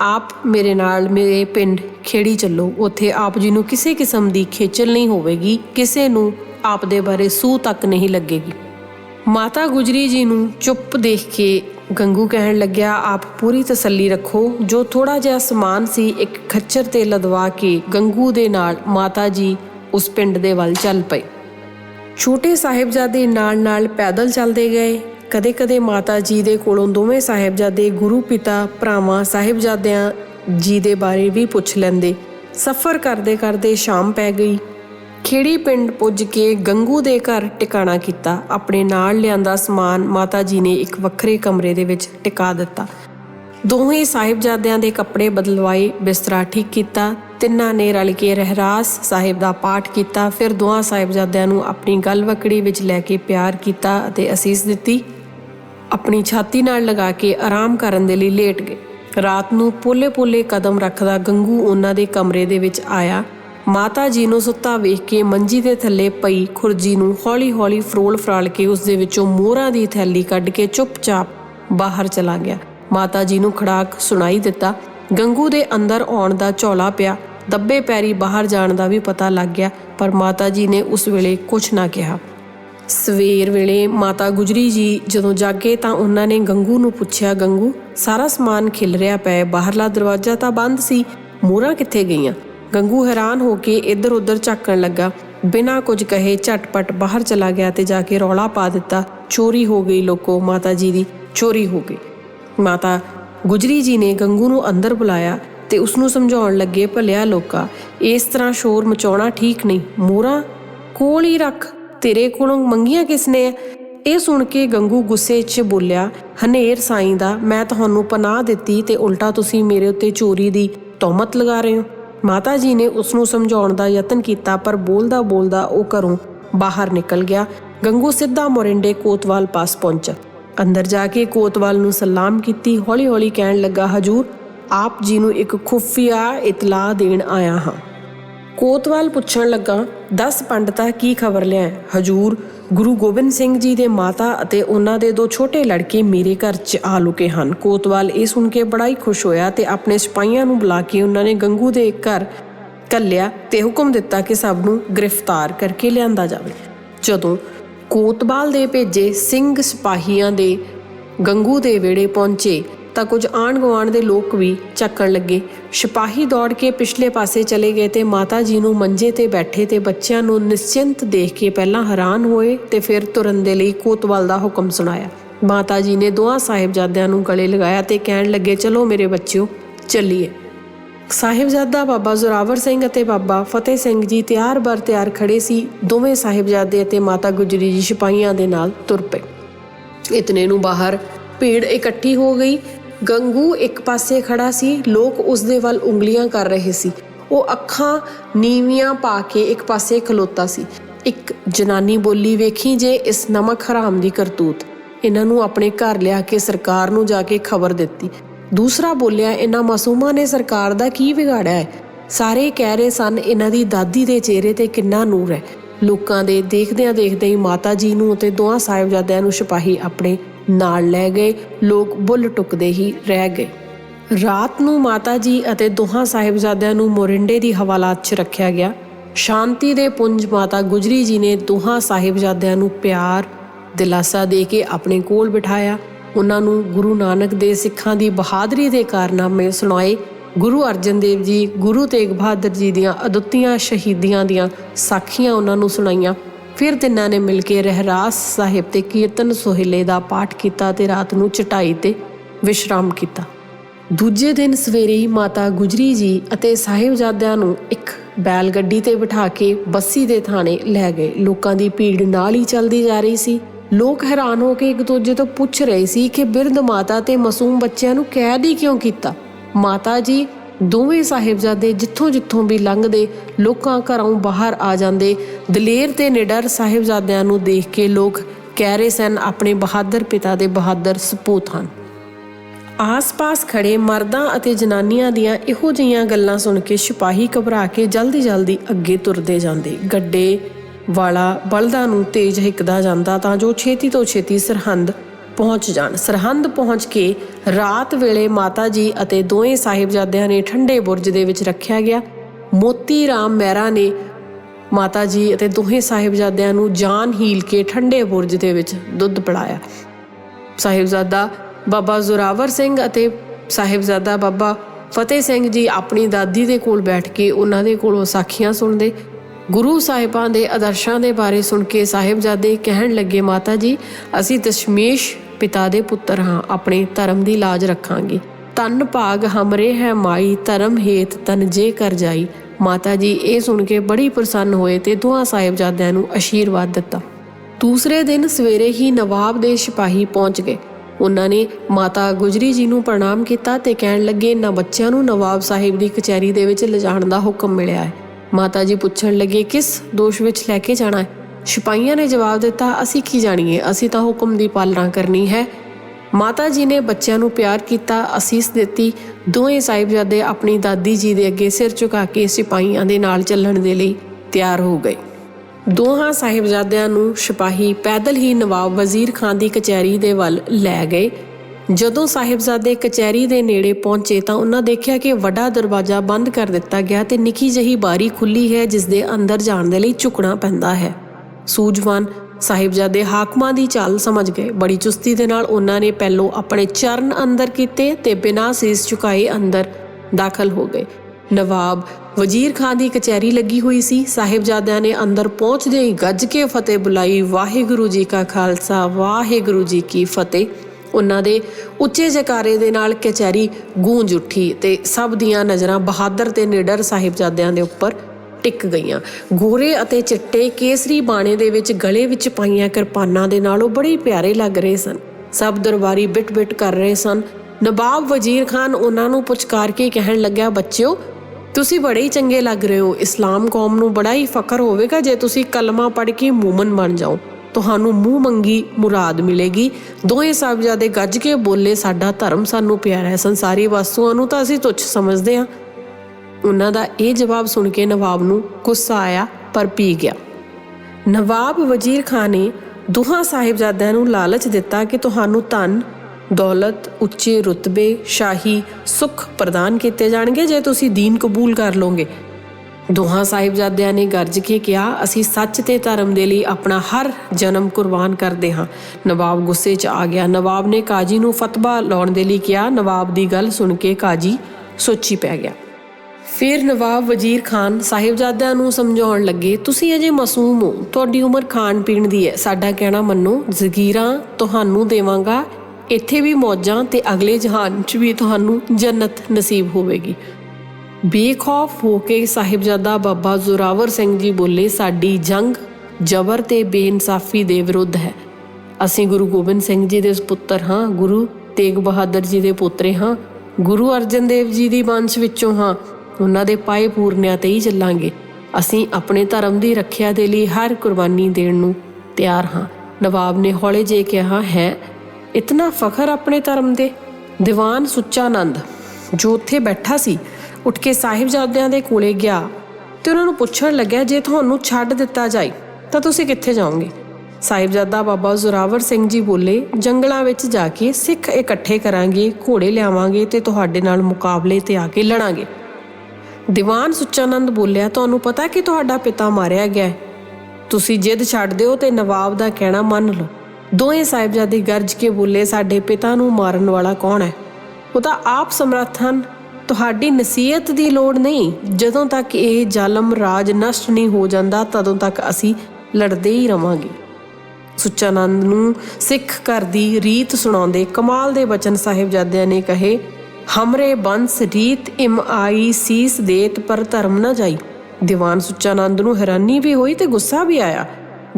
S1: ਆਪ ਮੇਰੇ ਨਾਲ ਮੇਰੇ ਪਿੰਡ ਖੇੜੀ ਚੱਲੋ। ਉੱਥੇ ਆਪ ਜੀ ਨੂੰ ਕਿਸੇ ਕਿਸਮ ਦੀ ਖੇਚਲ ਨਹੀਂ ਹੋਵੇਗੀ, ਕਿਸੇ ਨੂੰ ਆਪ ਦੇ ਬਾਰੇ ਸੂ ਤੱਕ ਨਹੀਂ ਲੱਗੇਗੀ। ਮਾਤਾ ਗੁਜਰੀ ਜੀ ਨੂੰ ਚੁੱਪ ਦੇਖ ਕੇ ਗੰਗੂ ਕਹਿਣ ਲੱਗਿਆ, ਆਪ ਪੂਰੀ ਤਸੱਲੀ ਰੱਖੋ। ਜੋ ਥੋੜਾ ਜਿਹਾ ਸਮਾਨ ਸੀ, ਇੱਕ ਖੱਚਰ ਤੇ ਲਦਵਾ ਕੇ ਗੰਗੂ ਦੇ ਨਾਲ ਮਾਤਾ ਜੀ ਉਸ ਪਿੰਡ ਦੇ ਵੱਲ ਚੱਲ ਪਏ। ਛੋਟੇ ਸਾਹਿਬਜ਼ਾਦੇ ਨਾਲ-ਨਾਲ ਪੈਦਲ ਚੱਲਦੇ ਗਏ। ਕਦੇ-ਕਦੇ ਮਾਤਾ ਜੀ ਦੇ ਕੋਲੋਂ ਦੋਵੇਂ ਸਾਹਿਬਜ਼ਾਦੇ ਗੁਰੂ ਪਿਤਾ ਭਰਾਵਾਂ ਸਾਹਿਬਜ਼ਾਦਿਆਂ ਜੀ ਦੇ ਬਾਰੇ ਵੀ ਪੁੱਛ ਲੈਂਦੇ। ਸਫ਼ਰ ਕਰਦੇ-ਕਰਦੇ ਸ਼ਾਮ ਪੈ ਗਈ। ਖੇੜੀ ਪਿੰਡ ਪੁੱਜ ਕੇ ਗੰਗੂ ਦੇ ਘਰ ਟਿਕਾਣਾ ਕੀਤਾ। ਆਪਣੇ ਨਾਲ ਲਿਆਂਦਾ ਸਮਾਨ ਮਾਤਾ ਜੀ ਨੇ ਇੱਕ ਵੱਖਰੇ ਕਮਰੇ ਦੇ ਵਿੱਚ ਟਿਕਾ ਦਿੱਤਾ। ਦੋਵੇਂ ਸਾਹਿਬਜ਼ਾਦਿਆਂ ਦੇ ਕੱਪੜੇ ਬਦਲਵਾਏ, ਬਿਸਤਰਾ ਠੀਕ ਕੀਤਾ, ਤਿੰਨਾਂ ਨੇ ਰਲ ਕੇ ਰਹਿਰਾਸ ਸਾਹਿਬ ਦਾ ਪਾਠ ਕੀਤਾ, ਫਿਰ ਦੋਹਾਂ ਸਾਹਿਬਜ਼ਾਦਿਆਂ ਨੂੰ ਆਪਣੀ ਗੱਲ ਵਕੜੀ ਵਿੱਚ ਲੈ ਕੇ ਪਿਆਰ ਕੀਤਾ ਅਤੇ ਅਸੀਸ ਦਿੱਤੀ। ਆਪਣੀ ਛਾਤੀ ਨਾਲ ਲਗਾ ਕੇ ਆਰਾਮ ਕਰਨ ਦੇ ਲਈ ਲੇਟ ਗਏ। ਰਾਤ ਨੂੰ ਪੋਲੇ-ਪੋਲੇ ਕਦਮ ਰੱਖਦਾ ਗੰਗੂ ਉਹਨਾਂ ਦੇ ਕਮਰੇ ਦੇ ਵਿੱਚ ਆਇਆ। ਮਾਤਾ ਜੀ ਨੂੰ ਸੁੱਤਾ ਵੇਖ ਕੇ ਮੰਜੀ ਦੇ ਥੱਲੇ ਪਈ ਖੁਰਜੀ ਨੂੰ ਹੌਲੀ-ਹੌਲੀ ਫਰੋਲ ਫਰਾਲ ਕੇ ਉਸ ਦੇ ਵਿੱਚੋਂ ਮੋਹਰਾਂ ਦੀ ਥੈਲੀ ਕੱਢ ਕੇ ਚੁੱਪਚਾਪ ਬਾਹਰ ਚਲਾ ਗਿਆ। ਮਾਤਾ ਜੀ ਨੂੰ ਖੜਾਕ ਸੁਣਾਈ ਦਿੱਤਾ। ਗੰਗੂ ਦੇ ਅੰਦਰ ਆਉਣ ਦਾ ਝੋਲਾ ਪਿਆ। ਦੱਬੇ ਪੈਰੀ ਬਾਹਰ ਜਾਣ ਦਾ ਵੀ ਪਤਾ ਲੱਗ ਗਿਆ, ਪਰ ਮਾਤਾ ਜੀ ਨੇ ਉਸ ਵੇਲੇ ਕੁਝ ਨਾ ਕਿਹਾ। ਸਵੇਰ ਵੇਲੇ ਮਾਤਾ ਗੁਜਰੀ ਜੀ ਜਦੋਂ ਜਾਗੇ ਤਾਂ ਉਹਨਾਂ ਨੇ ਗੰਗੂ ਨੂੰ ਪੁੱਛਿਆ, ਗੰਗੂ, ਸਾਰਾ ਸਮਾਨ ਖਿਲ ਰਿਹਾ ਪਿਆ ਬਾਹਰਲਾ ਦਰਵਾਜ਼ਾ ਤਾਂ ਬੰਦ ਸੀ, ਮੋਹਰਾਂ ਕਿੱਥੇ ਗਈਆਂ? ਗੰਗੂ ਹੈਰਾਨ ਹੋ ਕੇ ਇੱਧਰ ਉੱਧਰ ਝਾਕਣ ਲੱਗਾ। ਬਿਨਾਂ ਕੁਝ ਕਹੇ ਝਟਪਟ ਬਾਹਰ ਚਲਾ ਗਿਆ ਤੇ ਜਾ ਕੇ ਰੌਲਾ ਪਾ ਦਿੱਤਾ। ਚੋਰੀ ਹੋ ਗਈ ਲੋਕੋ, ਮਾਤਾ ਜੀ ਦੀ, ਚੋਰੀ ਹੋ ਗਈ। ਮਾਤਾ ਗੁਜਰੀ ਜੀ ਨੇ ਗੰਗੂ ਨੂੰ ਅੰਦਰ ਬੁਲਾਇਆ ਤੇ ਉਸ ਨੂੰ ਸਮਝਾਉਣ ਲੱਗੇ, ਭਲਿਆ ਲੋਕਾ, ਇਸ ਤਰ੍ਹਾਂ ਸ਼ੋਰ ਮਚਾਉਣਾ ਠੀਕ ਨਹੀਂ। ਮੋਹਰਾਂ ਕੋਲ ਹੀ ਰੱਖ। ਤੇਰੇ ਕੋਲੋਂ ਮੰਗੀਆਂ ਕਿਸਨੇ? ਇਹ ਸੁਣ ਕੇ ਗੰਗੂ ਗੁੱਸੇ 'ਚ ਬੋਲਿਆ, ਹਨੇਰ ਸਾਈਂ ਦਾ, ਮੈਂ ਤੁਹਾਨੂੰ ਪਨਾਹ ਦਿੱਤੀ ਤੇ ਉਲਟਾ ਤੁਸੀਂ ਮੇਰੇ ਉੱਤੇ ਚੋਰੀ ਦੀ ਤੌਮਤ ਲਗਾ ਰਹੇ ਹੋ। ਮਾਤਾ ਜੀ ਨੇ ਉਸ ਨੂੰ ਸਮਝਾਉਣ ਦਾ ਯਤਨ ਕੀਤਾ, ਪਰ ਬੋਲਦਾ ਬੋਲਦਾ ਉਹ ਘਰੋਂ ਬਾਹਰ ਨਿਕਲ ਗਿਆ। ਗੰਗੂ ਸਿੱਧਾ ਮੋਰਿੰਡੇ ਕੋਤਵਾਲ ਪਾਸ ਪਹੁੰਚਾ ਅੰਦਰ ਜਾ ਕੇ ਕੋਤਵਾਲ ਨੂੰ ਸਲਾਮ ਕੀਤੀ, ਹੌਲੀ-ਹੌਲੀ ਕਹਿਣ ਲੱਗਾ, ਹਜੂਰ, ਆਪ ਜੀ ਨੂੰ ਇੱਕ ਖੁਫੀਆ ਇਤਲਾਹ ਦੇਣ ਆਇਆ ਹਾਂ। ਕੋਤਵਾਲ ਪੁੱਛਣ ਲੱਗਾ 10 ਪੰਡਤਾ, ਕੀ ਖਬਰ ਲਿਆ ਹਜੂਰ, ਗੁਰੂ ਗੋਬਿੰਦ ਸਿੰਘ ਜੀ ਦੇ ਮਾਤਾ ਅਤੇ ਉਹਨਾਂ ਦੇ ਦੋ ਛੋਟੇ ਲੜਕੇ ਮੇਰੇ ਘਰ 'ਚ ਆ ਲੁਕੇ ਹਨ। ਕੋਤਵਾਲ ਇਹ ਸੁਣ ਕੇ ਬੜਾ ਹੀ ਖੁਸ਼ ਹੋਇਆ ਤੇ ਆਪਣੇ ਸਿਪਾਹੀਆਂ ਨੂੰ ਬੁਲਾ ਕੇ ਉਹਨਾਂ ਨੇ ਗੰਗੂ ਦੇ ਘਰ ਕੱਲਿਆ ਤੇ ਹੁਕਮ ਦਿੱਤਾ ਕਿ ਸਭ ਨੂੰ ਗ੍ਰਿਫਤਾਰ ਕਰਕੇ ਲਿਆਂਦਾ ਜਾਵੇ। ਜਦੋਂ ਕੋਤਵਾਲ ਦੇ ਭੇਜੇ ਸਿੰਘ ਸਿਪਾਹੀਆਂ ਦੇ ਗੰਗੂ ਦੇ ਵੇੜੇ ਪਹੁੰਚੇ ਤਾਂ ਕੁਝ ਆਂਢ ਗੁਆਂਢ ਦੇ ਲੋਕ ਵੀ ਚੱਕਣ ਲੱਗੇ। ਸਿਪਾਹੀ ਦੌੜ ਕੇ ਪਿਛਲੇ ਪਾਸੇ ਚਲੇ ਗਏ ਤੇ ਮਾਤਾ ਜੀ ਨੂੰ ਮੰਜੇ ਤੇ ਬੈਠੇ ਤੇ ਬੱਚਿਆਂ ਨੂੰ ਨਿਸ਼ਚਿੰਤ ਦੇਖ ਕੇ ਪਹਿਲਾਂ ਹੈਰਾਨ ਹੋਏ ਤੇ ਫਿਰ ਤੁਰਨ ਦੇ ਲਈ ਕੋਤਵਾਲ ਦਾ ਹੁਕਮ ਸੁਣਾਇਆ। ਮਾਤਾ ਜੀ ਨੇ ਦੋਹਾਂ ਸਾਹਿਬਜ਼ਾਦਿਆਂ ਨੂੰ ਗਲੇ ਲਗਾਇਆ ਤੇ ਕਹਿਣ ਲੱਗੇ, ਚਲੋ ਮੇਰੇ ਬੱਚਿਓ, ਚੱਲੀਏ। ਸਾਹਿਬਜ਼ਾਦਾ ਬਾਬਾ ਜ਼ੋਰਾਵਰ ਸਿੰਘ ਅਤੇ ਬਾਬਾ ਫਤਿਹ ਸਿੰਘ ਜੀ ਤਿਆਰ ਬਰ ਤਿਆਰ ਖੜੇ ਸੀ। ਦੋਵੇਂ ਸਾਹਿਬਜ਼ਾਦੇ ਅਤੇ ਮਾਤਾ ਗੁਜਰੀ ਜੀ ਸਿਪਾਹੀਆਂ ਦੇ ਨਾਲ ਤੁਰ ਪਏ। ਇਤਨੇ ਨੂੰ ਬਾਹਰ ਭੀੜ ਇਕੱਠੀ ਹੋ ਗਈ ਗੰਗੂ ਇੱਕ ਪਾਸੇ ਖੜਾ ਸੀ, ਲੋਕ ਉਸ ਦੇ ਵੱਲ ਉਂਗਲੀਆਂ ਕਰ ਰਹੇ ਸੀ। ਉਹ ਅੱਖਾਂ ਨੀਵੀਆਂ ਪਾ ਕੇ ਇੱਕ ਪਾਸੇ ਖਲੋਤਾ ਸੀ। ਇੱਕ ਜਨਾਨੀ ਬੋਲੀ, ਵੇਖੀ ਜੇ ਇਸ ਨਮਕ ਹਰਾਮ ਦੀ ਕਰਤੂਤ। ਇਹਨਾਂ ਨੂੰ ਆਪਣੇ ਘਰ ਲਿਆ ਕੇ ਸਰਕਾਰ ਨੂੰ ਜਾ ਕੇ ਖਬਰ ਦਿੱਤੀ। ਦੂਸਰਾ ਬੋਲਿਆ, ਇਹਨਾਂ ਮਾਸੂਮਾਂ ਨੇ ਸਰਕਾਰ ਦਾ ਕੀ ਵਿਗਾੜਿਆ ਹੈ? ਸਾਰੇ ਕਹਿ ਰਹੇ ਸਨ, ਇਹਨਾਂ ਦੀ ਦਾਦੀ ਦੇ ਚਿਹਰੇ ਤੇ ਕਿੰਨਾ ਨੂਰ ਹੈ। ਲੋਕਾਂ ਦੇ ਦੇਖਦਿਆਂ ਦੇਖਦੇ ਹੀ ਮਾਤਾ ਜੀ ਨੂੰ ਅਤੇ ਦੋਹਾਂ ਸਾਹਿਬਜ਼ਾਦਿਆਂ ਨੂੰ ਸਿਪਾਹੀ ਆਪਣੇ ਨਾਲ ਲੈ ਗਏ, ਲੋਕ ਬੁੱਲ ਟੁਕਦੇ ਹੀ ਰਹਿ ਗਏ। ਰਾਤ ਨੂੰ ਮਾਤਾ ਜੀ ਅਤੇ ਦੋਹਾਂ ਸਾਹਿਬਜ਼ਾਦਿਆਂ ਨੂੰ ਮੋਰਿੰਡੇ ਦੀ ਹਵਾਲਾਤ 'ਚ ਰੱਖਿਆ ਗਿਆ। ਸ਼ਾਂਤੀ ਦੇ ਪੁੰਜ ਮਾਤਾ ਗੁਜਰੀ ਜੀ ਨੇ ਦੋਹਾਂ ਸਾਹਿਬਜ਼ਾਦਿਆਂ ਨੂੰ ਪਿਆਰ, ਦਿਲਾਸਾ ਦੇ ਕੇ ਆਪਣੇ ਕੋਲ ਬਿਠਾਇਆ। ਉਹਨਾਂ ਨੂੰ ਗੁਰੂ ਨਾਨਕ ਦੇ ਸਿੱਖਾਂ ਦੀ ਬਹਾਦਰੀ ਦੇ ਕਾਰਨਾਮੇ ਸੁਣਾਏ। ਗੁਰੂ ਅਰਜਨ ਦੇਵ ਜੀ, ਗੁਰੂ ਤੇਗ ਬਹਾਦਰ ਜੀ ਦੀਆਂ ਅਦੁੱਤੀਆਂ ਸ਼ਹੀਦੀਆਂ ਦੀਆਂ ਸਾਖੀਆਂ ਉਹਨਾਂ ਨੂੰ ਸੁਣਾਈਆਂ। ਫਿਰ ਤਿੰਨਾਂ ਨੇ ਮਿਲ ਕੇ ਰਹਿਰਾਸ ਸਾਹਿਬ ਤੇ ਕੀਰਤਨ ਸੋਹਿਲੇ ਦਾ ਪਾਠ ਕੀਤਾ ਤੇ ਰਾਤ ਨੂੰ ਚਟਾਈ ਤੇ ਵਿਸ਼ਰਾਮ ਕੀਤਾ। ਦੂਜੇ ਦਿਨ ਸਵੇਰੇ ਹੀ ਮਾਤਾ ਗੁਜਰੀ ਜੀ ਅਤੇ ਸਾਹਿਬਜ਼ਾਦਿਆਂ ਨੂੰ ਇੱਕ ਬੈਲ ਗੱਡੀ ਤੇ ਬਿਠਾ ਕੇ ਬੱਸੀ ਦੇ ਥਾਣੇ ਲੈ ਗਏ। ਲੋਕਾਂ ਦੀ ਭੀੜ ਨਾਲ ਹੀ ਚੱਲਦੀ ਜਾ ਰਹੀ ਸੀ। ਲੋਕ ਹੈਰਾਨ ਹੋ ਕੇ ਇੱਕ ਦੂਜੇ ਤੋਂ ਪੁੱਛ ਰਹੇ ਸੀ ਕਿ ਬਿਰਧ ਮਾਤਾ ਤੇ ਮਾਸੂਮ ਬੱਚਿਆਂ ਨੂੰ ਕੈਦ ਹੀ ਕਿਉਂ ਕੀਤਾ? ਮਾਤਾ ਜੀ ਦੋਵੇਂ ਸਾਹਿਬਜ਼ਾਦੇ ਜਿੱਥੋਂ ਜਿੱਥੋਂ ਵੀ ਲੰਘਦੇ, ਲੋਕਾਂ ਘਰੋਂ ਬਾਹਰ ਆ ਜਾਂਦੇ। ਦਲੇਰ ਤੇ ਨਿਡਰ ਸਾਹਿਬਜ਼ਾਦਿਆਂ ਨੂੰ ਦੇਖ ਕੇ ਲੋਕ ਕਹਿ ਰਹੇ ਸਨ, ਆਪਣੇ ਬਹਾਦਰ ਪਿਤਾ ਦੇ ਬਹਾਦਰ ਸਪੂਤ ਹਨ। ਆਸ-ਪਾਸ ਖੜੇ ਮਰਦਾਂ ਅਤੇ ਜਨਾਨੀਆਂ ਦੀਆਂ ਇਹੋ ਜਿਹੀਆਂ ਗੱਲਾਂ ਸੁਣ ਕੇ ਸਿਪਾਹੀ ਘਬਰਾ ਕੇ ਜਲਦੀ-ਜਲਦੀ ਅੱਗੇ ਤੁਰਦੇ ਜਾਂਦੇ। ਗੱਡੇ ਵਾਲਾ ਬਲਦਾਂ ਨੂੰ ਤੇਜ਼ ਹਿੱਕਦਾ ਜਾਂਦਾ ਤਾਂ ਜੋ ਛੇਤੀ ਤੋਂ ਛੇਤੀ ਸਰਹੰਦ ਪਹੁੰਚ ਜਾਣ। ਸਰਹੰਦ ਪਹੁੰਚ ਕੇ ਰਾਤ ਵੇਲੇ ਮਾਤਾ ਜੀ ਅਤੇ ਦੋਵੇਂ ਸਾਹਿਬਜ਼ਾਦਿਆਂ ਨੇ ਠੰਡੇ ਬੁਰਜ ਦੇ ਵਿੱਚ ਰੱਖਿਆ ਗਿਆ। ਮੋਤੀ ਰਾਮ ਮਹਿਰਾ ਨੇ ਮਾਤਾ ਜੀ ਅਤੇ ਦੋਹੇ ਸਾਹਿਬਜ਼ਾਦਿਆਂ ਨੂੰ ਜਾਨ ਹੀਲ ਕੇ ਠੰਡੇ ਬੁਰਜ ਦੇ ਵਿੱਚ ਦੁੱਧ ਪਿਲਾਇਆ। ਸਾਹਿਬਜ਼ਾਦਾ ਬਾਬਾ ਜ਼ੋਰਾਵਰ ਸਿੰਘ ਅਤੇ ਸਾਹਿਬਜ਼ਾਦਾ ਬਾਬਾ ਫਤਿਹ ਸਿੰਘ ਜੀ ਆਪਣੀ ਦਾਦੀ ਦੇ ਕੋਲ ਬੈਠ ਕੇ ਉਹਨਾਂ ਦੇ ਕੋਲੋਂ ਸਾਖੀਆਂ ਸੁਣਦੇ। ਗੁਰੂ ਸਾਹਿਬਾਂ ਦੇ ਆਦਰਸ਼ਾਂ ਦੇ ਬਾਰੇ ਸੁਣ ਕੇ ਸਾਹਿਬਜ਼ਾਦੇ ਕਹਿਣ ਲੱਗੇ, ਮਾਤਾ ਜੀ, ਅਸੀਂ ਦਸ਼ਮੇਸ਼ ਪਿਤਾ ਦੇ ਪੁੱਤਰ ਹਾਂ, ਆਪਣੇ ਧਰਮ ਦੀ ਲਾਜ ਰੱਖਾਂਗੇ। ਤਨ ਭਾਗ ਹਮਰੇ ਹੈ ਮਾਈ, ਧਰਮ ਹੇਤ ਤਨ ਜੇ ਕਰ ਜਾਈ। ਮਾਤਾ ਜੀ ਇਹ ਸੁਣ ਕੇ ਬੜੀ ਪ੍ਰਸੰਨ ਹੋਏ ਤੇ ਦੋਹਾਂ ਸਾਹਿਬਜ਼ਾਦਿਆਂ ਨੂੰ ਅਸ਼ੀਰਵਾਦ ਦਿੱਤਾ। ਦੂਸਰੇ ਦਿਨ ਸਵੇਰੇ ਹੀ ਨਵਾਬ ਦੇ ਸਿਪਾਹੀ ਪਹੁੰਚ ਗਏ। ਉਹਨਾਂ ਨੇ ਮਾਤਾ ਗੁਜਰੀ ਜੀ ਨੂੰ ਪ੍ਰਣਾਮ ਕੀਤਾ ਤੇ ਕਹਿਣ ਲੱਗੇ ਇਹਨਾਂ ਬੱਚਿਆਂ ਨੂੰ ਨਵਾਬ ਸਾਹਿਬ ਦੀ ਕਚਹਿਰੀ ਦੇ ਵਿੱਚ ਲਿਜਾਣ ਦਾ ਹੁਕਮ ਮਿਲਿਆ ਹੈ। ਮਾਤਾ ਜੀ ਪੁੱਛਣ ਲੱਗੇ, ਕਿਸ ਦੋਸ਼ ਵਿੱਚ ਲੈ ਕੇ ਜਾਣਾ ਹੈ? ਸਿਪਾਹੀਆਂ ਨੇ ਜਵਾਬ ਦਿੱਤਾ, ਅਸੀਂ ਕੀ ਜਾਣੀਏ? ਅਸੀਂ ਤਾਂ ਹੁਕਮ ਦੀ ਪਾਲਣਾ ਕਰਨੀ ਹੈ। ਮਾਤਾ ਜੀ ਨੇ ਬੱਚਿਆਂ ਨੂੰ ਪਿਆਰ ਕੀਤਾ, ਅਸੀਸ ਦਿੱਤੀ, ਦੋਵੇਂ ਸਾਹਿਬਜ਼ਾਦੇ ਆਪਣੀ ਦਾਦੀ ਜੀ ਦੇ ਅੱਗੇ ਸਿਰ ਝੁਕਾ ਕੇ ਸਿਪਾਹੀਆਂ ਦੇ ਨਾਲ ਚੱਲਣ ਦੇ ਲਈ ਤਿਆਰ ਹੋ ਗਏ। ਦੋਹਾਂ ਸਾਹਿਬਜ਼ਾਦਿਆਂ ਨੂੰ ਸਿਪਾਹੀ ਪੈਦਲ ਹੀ ਨਵਾਬ ਵਜ਼ੀਰ ਖਾਨ ਦੀ ਕਚਹਿਰੀ ਦੇ ਵੱਲ ਲੈ ਗਏ। ਜਦੋਂ ਸਾਹਿਬਜ਼ਾਦੇ ਕਚਹਿਰੀ ਦੇ ਨੇੜੇ ਪਹੁੰਚੇ ਤਾਂ ਉਹਨਾਂ ਦੇਖਿਆ ਕਿ ਵੱਡਾ ਦਰਵਾਜ਼ਾ ਬੰਦ ਕਰ ਦਿੱਤਾ ਗਿਆ ਤੇ ਨਿੱਕੀ ਜਿਹੀ ਬਾਰੀ ਖੁੱਲੀ ਹੈ ਜਿਸ ਦੇ ਅੰਦਰ ਜਾਣ ਦੇ ਲਈ ਝੁਕਣਾ ਪੈਂਦਾ ਹੈ। ਸੂਝਵਾਨ ਸਾਹਿਬਜ਼ਾਦੇ ਹਾਕਮਾਂ ਦੀ ਚਾਲ ਸਮਝ ਗਏ। ਬੜੀ ਚੁਸਤੀ ਦੇ ਨਾਲ ਉਹਨਾਂ ਨੇ ਪਹਿਲੋਂ ਆਪਣੇ ਚਰਨ ਅੰਦਰ ਕੀਤੇ ਤੇ ਬਿਨਾਂ ਸੀਸ ਝੁਕਾਏ ਅੰਦਰ ਦਾਖਲ ਹੋ ਗਏ। ਨਵਾਬ ਵਜ਼ੀਰ ਖਾਨ ਦੀ ਕਚਹਿਰੀ ਲੱਗੀ ਹੋਈ ਸੀ। ਸਾਹਿਬਜ਼ਾਦਿਆਂ ਨੇ ਅੰਦਰ ਪਹੁੰਚਦੇ ਹੀ ਗੱਜ ਕੇ ਫਤਿਹ ਬੁਲਾਈ। ਵਾਹਿਗੁਰੂ ਜੀ ਕਾ ਖਾਲਸਾ, ਵਾਹਿਗੁਰੂ ਜੀ ਕੀ ਫਤਿਹ। ਉਹਨਾਂ ਦੇ ਉੱਚੇ ਜਕਾਰੇ ਦੇ ਨਾਲ ਕਚਹਿਰੀ ਗੂੰਜ ਉੱਠੀ ਤੇ ਸਭ ਦੀਆਂ ਨਜ਼ਰਾਂ ਬਹਾਦਰ ਤੇ ਨਿਡਰ ਸਾਹਿਬਜ਼ਾਦਿਆਂ ਦੇ ਉੱਪਰ ਟਿਕ ਗਈਆਂ। ਗੋਰੇ ਅਤੇ ਚਿੱਟੇ ਕੇਸਰੀ ਬਾਣੇ ਦੇ ਵਿੱਚ ਗਲੇ ਵਿੱਚ ਪਾਈਆਂ ਕਿਰਪਾਨਾਂ ਦੇ ਨਾਲ ਉਹ ਬੜੇ ਪਿਆਰੇ ਲੱਗ ਰਹੇ ਸਨ। ਸਭ ਦਰਬਾਰੀ ਬਿਟ-ਬਿਟ ਕਰ ਰਹੇ ਸਨ। ਨਵਾਬ ਵਜ਼ੀਰ ਖਾਨ ਉਹਨਾਂ ਨੂੰ ਪੁਚਕਾਰ ਕੇ ਕਹਿਣ ਲੱਗਿਆ, ਬੱਚਿਓ, ਤੁਸੀਂ ਬੜੇ ਹੀ ਚੰਗੇ ਲੱਗ ਰਹੇ ਹੋ। ਇਸਲਾਮ ਕੌਮ ਨੂੰ ਬੜਾ ਹੀ ਫਖਰ ਹੋਵੇਗਾ ਜੇ ਤੁਸੀਂ ਕਲਮਾ ਪੜ੍ਹ ਕੇ ਮੂਮਨ ਬਣ ਜਾਓ। ਤੁਹਾਨੂੰ ਮੂੰਹ ਮੰਗੀ ਮੁਰਾਦ ਮਿਲੇਗੀ। ਦੋਵੇਂ ਸਾਹਿਬਜ਼ਾਦੇ ਗੱਜ ਕੇ ਬੋਲੇ, ਸਾਡਾ ਧਰਮ ਸਾਨੂੰ ਪਿਆਰਾ ਹੈ, ਸੰਸਾਰੀ ਵਸਤੂਆਂ ਨੂੰ ਤਾਂ ਅਸੀਂ ਤੁੱਛ ਸਮਝਦੇ ਹਾਂ। ਉਹਨਾਂ ਦਾ ਇਹ ਜਵਾਬ ਸੁਣ ਕੇ ਨਵਾਬ ਨੂੰ ਗੁੱਸਾ ਆਇਆ, ਪਰ ਪੀ ਗਿਆ। ਨਵਾਬ ਵਜ਼ੀਰ ਖਾਨ ਨੇ ਦੋਹਾਂ ਸਾਹਿਬਜ਼ਾਦਿਆਂ ਨੂੰ ਲਾਲਚ ਦਿੱਤਾ ਕਿ ਤੁਹਾਨੂੰ ਧਨ, ਦੌਲਤ, ਉੱਚੇ ਰੁਤਬੇ, ਸ਼ਾਹੀ ਸੁਖ ਪ੍ਰਦਾਨ ਕੀਤੇ ਜਾਣਗੇ। ਜੇ ਤੁਸੀਂ ਦੀਨ ਕਬੂਲ ਕਰ ਲਓਗੇ ਦੋਹਾਂ ਸਾਹਿਬਜ਼ਾਦਿਆਂ ਨੇ ਗਰਜ ਕੇ ਕਿਹਾ, ਅਸੀਂ ਸੱਚ ਤੇ ਧਰਮ ਦੇ ਲਈ ਆਪਣਾ ਹਰ ਜਨਮ ਕੁਰਬਾਨ ਕਰਦੇ ਹਾਂ। ਨਵਾਬ ਗੁੱਸੇ 'ਚ ਆ ਗਿਆ। ਨਵਾਬ ਨੇ ਕਾਜੀ ਨੂੰ ਫਤਵਾ ਲਾਉਣ ਦੇ ਲਈ ਕਿਹਾ। ਨਵਾਬ ਦੀ ਗੱਲ ਸੁਣ ਕੇ ਕਾਜੀ ਸੋਚੀ ਪੈ ਗਿਆ। ਫਿਰ ਨਵਾਬ ਵਜ਼ੀਰ ਖਾਨ ਸਾਹਿਬਜ਼ਾਦਿਆਂ ਨੂੰ ਸਮਝਾਉਣ ਲੱਗੇ, ਤੁਸੀਂ ਅਜੇ ਮਾਸੂਮ ਹੋ, ਤੁਹਾਡੀ ਉਮਰ ਖਾਣ ਪੀਣ ਦੀ ਹੈ। ਸਾਡਾ ਕਹਿਣਾ ਮੰਨੋ, ਜ਼ਗੀਰਾਂ ਤੁਹਾਨੂੰ ਦੇਵਾਂਗਾ, ਇੱਥੇ ਵੀ ਮੌਜਾਂ ਤੇ ਅਗਲੇ ਜਹਾਨ 'ਚ ਵੀ ਤੁਹਾਨੂੰ ਜੰਨਤ ਨਸੀਬ ਹੋਵੇਗੀ। ਬੇਖੌਫ ਹੋ ਕੇ ਸਾਹਿਬਜ਼ਾਦਾ ਬਾਬਾ ਜ਼ੋਰਾਵਰ ਸਿੰਘ ਜੀ ਬੋਲੇ, ਸਾਡੀ ਜੰਗ ਜ਼ਬਰ ਤੇ ਬੇਇਨਸਾਫੀ ਦੇ ਵਿਰੁੱਧ ਹੈ। ਅਸੀਂ ਗੁਰੂ ਗੋਬਿੰਦ ਸਿੰਘ ਜੀ ਦੇ ਪੁੱਤਰ ਹਾਂ, ਗੁਰੂ ਤੇਗ ਬਹਾਦਰ ਜੀ ਦੇ ਪੋਤਰੇ ਹਾਂ, ਗੁਰੂ ਅਰਜਨ ਦੇਵ ਜੀ ਦੀ ਵੰਸ਼ ਵਿੱਚੋਂ ਹਾਂ, ਉਹਨਾਂ ਦੇ ਪਾਏ ਪੂਰਨਿਆਂ ਤੇ ਹੀ ਚੱਲਾਂਗੇ। ਅਸੀਂ ਆਪਣੇ ਧਰਮ ਦੀ ਰੱਖਿਆ ਦੇ ਲਈ ਹਰ ਕੁਰਬਾਨੀ ਦੇਣ ਨੂੰ ਤਿਆਰ ਹਾਂ। ਨਵਾਬ ਨੇ ਹੌਲੇ ਜੇ ਕਿਹਾ, ਹੈ, ਇਤਨਾ ਫਖਰ ਆਪਣੇ ਧਰਮ ਦੇ? ਦੀਵਾਨ ਸੁੱਚਾਨੰਦ ਜੋ ਉੱਥੇ ਬੈਠਾ ਸੀ ਉੱਠ ਕੇ ਸਾਹਿਬਜ਼ਾਦਿਆਂ ਦੇ ਕੋਲੇ ਗਿਆ ਤੇ ਉਹਨਾਂ ਨੂੰ ਪੁੱਛਣ ਲੱਗਿਆ, ਜੇ ਤੁਹਾਨੂੰ ਛੱਡ ਦਿੱਤਾ ਜਾਏ, ਤਾਂ ਤੁਸੀਂ ਕਿੱਥੇ ਜਾਓਗੇ? ਸਾਹਿਬਜ਼ਾਦਾ ਬਾਬਾ ਜ਼ੋਰਾਵਰ ਸਿੰਘ ਜੀ ਬੋਲੇ, ਜੰਗਲਾਂ ਵਿੱਚ ਜਾ ਕੇ ਸਿੱਖ ਇਕੱਠੇ ਕਰਾਂਗੇ, ਘੋੜੇ ਲਿਆਵਾਂਗੇ ਤੇ ਤੁਹਾਡੇ ਨਾਲ ਮੁਕਾਬਲੇ ਤੇ ਆ ਕੇ ਲੜਾਂਗੇ। ਦੀਵਾਨ ਸੁੱਚਾਨੰਦ ਬੋਲਿਆ, ਤੁਹਾਨੂੰ ਪਤਾ ਕਿ ਤੁਹਾਡਾ ਪਿਤਾ ਮਾਰਿਆ ਗਿਆ ਹੈ। ਤੁਸੀਂ ਜਿੱਦ ਛੱਡ ਦਿਓ ਤੇ ਨਵਾਬ ਦਾ ਕਹਿਣਾ ਮੰਨ ਲਓ। ਦੋਵੇਂ ਸਾਹਿਬਜ਼ਾਦੇ ਗਰਜ ਕੇ ਬੋਲੇ, ਸਾਡੇ ਪਿਤਾ ਨੂੰ ਮਾਰਨ ਵਾਲਾ ਕੌਣ ਹੈ? ਉਹ ਤਾਂ ਆਪ ਸਮਰੱਥ ਹਨ। ਤੁਹਾਡੀ ਨਸੀਹਤ ਦੀ ਲੋੜ ਨਹੀਂ। ਜਦੋਂ ਤੱਕ ਇਹ ਜ਼ਾਲਮ ਰਾਜ ਨਸ਼ਟ ਨਹੀਂ ਹੋ ਜਾਂਦਾ, ਤਦੋਂ ਤੱਕ ਅਸੀਂ ਲੜਦੇ ਹੀ ਰਵਾਂਗੇ। ਸੁੱਚਾਨੰਦ ਨੂੰ ਸਿੱਖ ਘਰ ਦੀ ਰੀਤ ਸੁਣਾਉਂਦੇ ਕਮਾਲ ਦੇ ਬਚਨ ਸਾਹਿਬਜ਼ਾਦਿਆਂ ਨੇ ਕਹੇ, ਹਮਰੇ ਬੰਸ ਰੀਤ ਇਮ ਆਈ ਸੀਸ ਦੇਤ ਪਰ ਧਰਮ ਨਾ ਜਾਈ। ਦੀਵਾਨ ਸੁੱਚਾਨੰਦ ਨੂੰ ਹੈਰਾਨੀ ਵੀ ਹੋਈ ਤੇ ਗੁੱਸਾ ਵੀ ਆਇਆ।